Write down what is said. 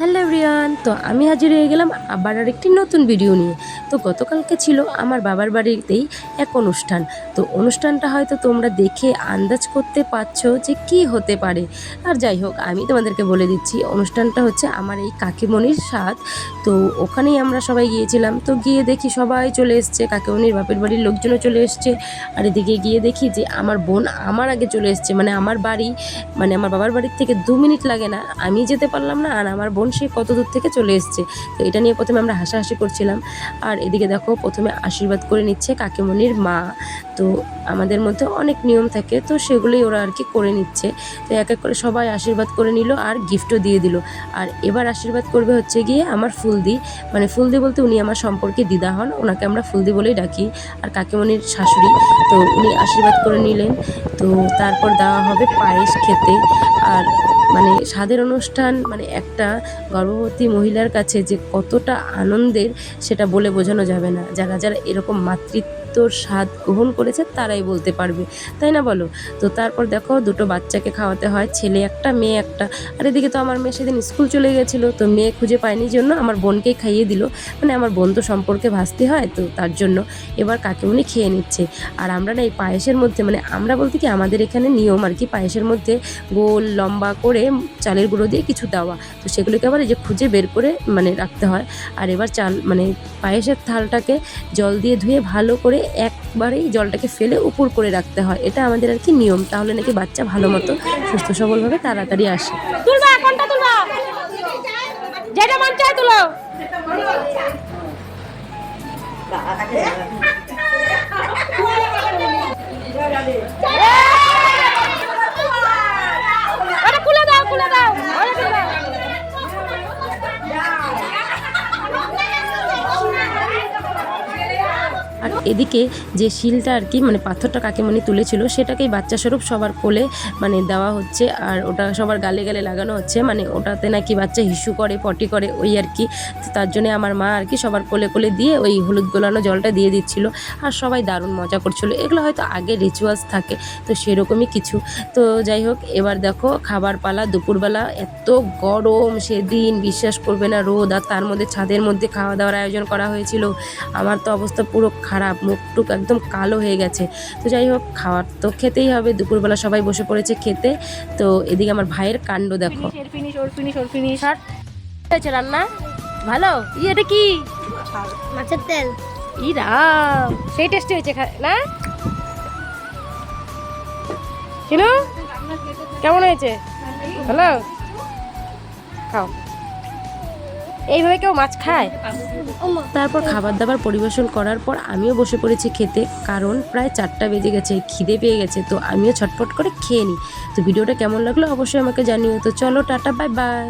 Hello Riyan, তো আমি হাজির হয়ে গেলাম আবার আর একটি নতুন ভিডিও নিয়ে। তো গতকালকে ছিল আমার বাবার বাড়িতেই এক অনুষ্ঠান। তো অনুষ্ঠানটা হয়তো তোমরা দেখে আন্দাজ করতে পারছ যে কি হতে পারে। আর যাই হোক, আমি তোমাদেরকে বলে দিচ্ছি, অনুষ্ঠানটা হচ্ছে আমার এই কাকিমণির স্বাদ তো ওখানেই আমরা সবাই গিয়েছিলাম। তো গিয়ে দেখি সবাই চলে এসছে, কাকিমণির বাপের বাড়ির লোকজনও চলে এসছে। আর এদিকে গিয়ে দেখি যে আমার বোন আমার আগে চলে এসছে মানে আমার বাড়ি মানে আমার বাবার বাড়ির থেকে দু মিনিট লাগে না। আমি যেতে পারলাম না আর আমার বোন সে কত দূর থেকে চলে এসছে। তো এটা নিয়ে প্রথমে আমরা হাসাহাসি করছিলাম। আর এদিকে দেখো, প্রথমে আশীর্বাদ করে নিচ্ছে কাকিমণির মা। তো আমাদের মধ্যে অনেক নিয়ম থাকে, তো সেগুলোই ওরা আর কি করে নিচ্ছে। তো এক এক করে সবাই আশীর্বাদ করে নিল আর গিফটও দিয়ে দিল। আর এবার আশীর্বাদ করবে হচ্ছে গিয়ে আমার ফুলদি। মানে ফুলদি বলতে উনি আমার সম্পর্কে দিদা হন, ওনাকে আমরা ফুলদি বলেই ডাকি। আর কাকিমণির শাশুড়ি, তো উনি আশীর্বাদ করে নিলেন। তো তারপর দেওয়া হবে পায়েস খেতে। আর মানে স্বাদের অনুষ্ঠান মানে একটা গর্ভবতী মহিলার কাছে যে কতটা আনন্দের সেটা বলে বোঝানো যাবে না। যারা যারা এরকম মাতৃত্বর স্বাদ গ্রহণ করেছে, তারাই বলতে পারবে। তাই না বলো? তো তারপর দেখো দুটো বাচ্চাকে খাওয়াতে হয়, ছেলে একটা, মেয়ে একটা। আর এদিকে তো আমার মেয়ে সেদিন স্কুল চলে গেছিল, তো মেয়ে খুঁজে পায়নি জন্য আমার বোনকেই খাইয়ে দিল। মানে আমার বোন তো সম্পর্কে ভাসতে হয়, তো তার জন্য এবার কাকিমুনি খেয়ে নিচ্ছে। আর আমরা না এই পায়েসের মধ্যে মানে আমরা বলতে কি আমাদের এখানে নিয়ম আর কি, পায়েসের মধ্যে গোল, লম্বা করে চালের গুঁড়ো দিয়ে কিছু দেওয়া। তো সেগুলোকে আবার এই যে খুঁজে বের করে মানে রাখতে হয়। আর এবার চাল মানে পায়েসের থালটাকে জল দিয়ে ধুয়ে ভালো করে একবারেই জলটাকে ফেলে উপর করে রাখতে হয়। এটা আমাদের আর কি নিয়ম। তাহলে নাকি বাচ্চা ভালো মতো সুস্থ সবলভাবে তাড়াতাড়ি আসে। তুলবা কোনটা তুলবা? যেটা মন চায় তুলো। ওটা আর এদিকে যে শিলটা আর কি মানে পাথরটা কাকিমণি তুলেছিল, সেটাকেই বাচ্চা স্বরূপ সবার কোলে মানে দেওয়া হচ্ছে, আর ওটা সবার গালে গালে লাগানো হচ্ছে মানে ওটাতে নাকি বাচ্চা হিসু করে, পটি করে, ওই আর কি। তার জন্য আমার মা আর কি সবার কোলে কোলে দিয়ে ওই হলুদ গোলানো জলটা দিয়ে দিচ্ছিল, আর সবাই দারুণ মজা করছিল। এগুলো হয়তো আগে রিচুয়ালস থাকে, তো সেরকমই কিছু। তো যাই হোক, এবার দেখো খাবার পালা, দুপুরবেলা এত গরম, সেদিন বিশ্বাস করবে না, রোদ, আর তার মধ্যে ছাদের মধ্যে খাওয়া দাওয়ার আয়োজন করা হয়েছিল। আমার তো অবস্থা পুরো খারাপ মুখ টুক একদম কালো হয়ে গেছে। তো যাই হোক খাওয়ার তো খেতেই হবে। দুপুরবেলা সবাই বসে পড়েছে খেতে। তো এদিকে আমার ভাইয়ের কাণ্ড দেখো। এর ফিনিশ ওর ফিনিশ ওর ফিনিশ আর হয়েছে রান্না? ভালো? ই এটা কি? মাছের তেল। ই রাম সেই টেস্টি হয়েছে খা- না? চিনু কেমন হয়েছে? হ্যালো খাও। এইভাবে কেউ মাছ খায়? তারপর খাবার দাবার পরিবেশন করার পর আমিও বসে পড়েছি খেতে, কারণ প্রায় চারটা বেজে গেছে, খিদে পেয়ে গেছে, তো আমিও ছটফট করে খেয়ে নিই। তো ভিডিওটা কেমন লাগল অবশ্যই আমাকে জানিও। তো চলো, টাটা, বাই বাই।